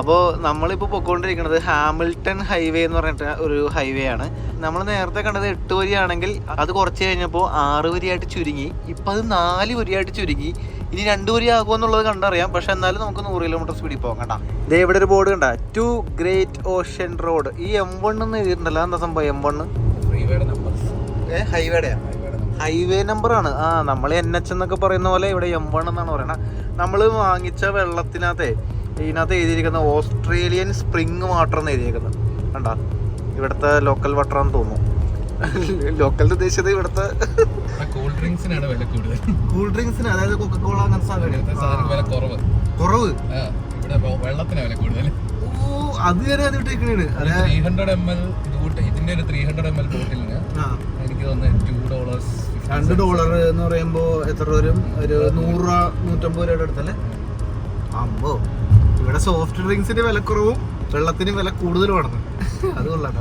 അപ്പോൾ നമ്മളിപ്പോൾ പൊയ്ക്കൊണ്ടിരിക്കുന്നത് ഹാമിൽട്ടൺ ഹൈവേ എന്ന് പറഞ്ഞിട്ട് ഒരു ഹൈവേ ആണ്. നമ്മൾ നേരത്തെ കണ്ടത് എട്ട് വരിയാണെങ്കിൽ അത് കുറച്ച് കഴിഞ്ഞപ്പോൾ ആറ് വരിയായിട്ട് ചുരുങ്ങി. ഇപ്പം അത് നാല് വരിയായിട്ട് ചുരുങ്ങി. ഇനി രണ്ട് വരി ആകുമെന്നുള്ളത് കണ്ടറിയാം. പക്ഷെ എന്നാലും നമുക്ക് നൂറ് കിലോമീറ്റർ സ്പീഡിൽ പോകാം കേട്ടോ. ഇതേ ഇവിടെ ഒരു ബോർഡ് കണ്ട. ടു ഗ്രേറ്റ് ഓഷ്യൻ റോഡ് ഈ എം വൺ എന്ന് എഴുതിയിട്ടുണ്ടല്ലോ. എന്താ സംഭവം എം വൺ ഹൈവേടെയാ ഹൈവേ നമ്പർ ആണ്. ആ നമ്മൾ എൻ എച്ച് എന്നൊക്കെ പറയുന്ന പോലെ ഇവിടെ എം വൺ എന്നാണ് പറയണത് നമ്മൾ വാങ്ങിച്ച വെള്ളത്തിനകത്തെ ഇതിനകത്ത് എഴുതിയിരിക്കുന്ന ഓസ്ട്രേലിയൻ സ്പ്രിങ് വാട്ടർ എന്ന് എഴുതിയിരിക്കുന്നത്. കണ്ട? ഇവിടുത്തെ ലോക്കൽ വാട്ടർ ആണെന്ന് തോന്നുന്നു. ലോക്കൽ ഉദ്ദേശിച്ചത് ഇവിടുത്തെ കൂൾ ഡ്രിങ്ക്സിനാണ് വില കൂടുതൽ. കൂൾ ഡ്രിങ്ക്സിന് അതായത് കൊക്കക്കോള വില കുറവ്. കുറവ്? വെള്ളത്തിന് വില കൂടുതൽ. ഓ അത് ഞാൻ അത് ഇട്ടേക്കണേണ്. അതെ. ത്രീ ഹൺഡ്രഡ് എം എൽ ഇതിന്റെ ഒരു ത്രീ ഹൺഡ്രഡ് എം എൽ ബോട്ടിലിന് ആ. എനിക്ക് തോന്നുന്നത് ടു ഡോളേഴ്സ് രണ്ട് ഡോളർ എന്ന് പറയുമ്പോൾ എത്ര വരും? ഒരു നൂറ് രൂപ നൂറ്റമ്പത് രൂപയുടെ അടുത്തല്ലേ? അമ്പോ. ഇവിടെ സോഫ്റ്റ് ഡ്രിങ്ക്സിന് കുറവും വെള്ളത്തിന് വില കൂടുതലുമാണെന്ന് അത് കൊള്ളാം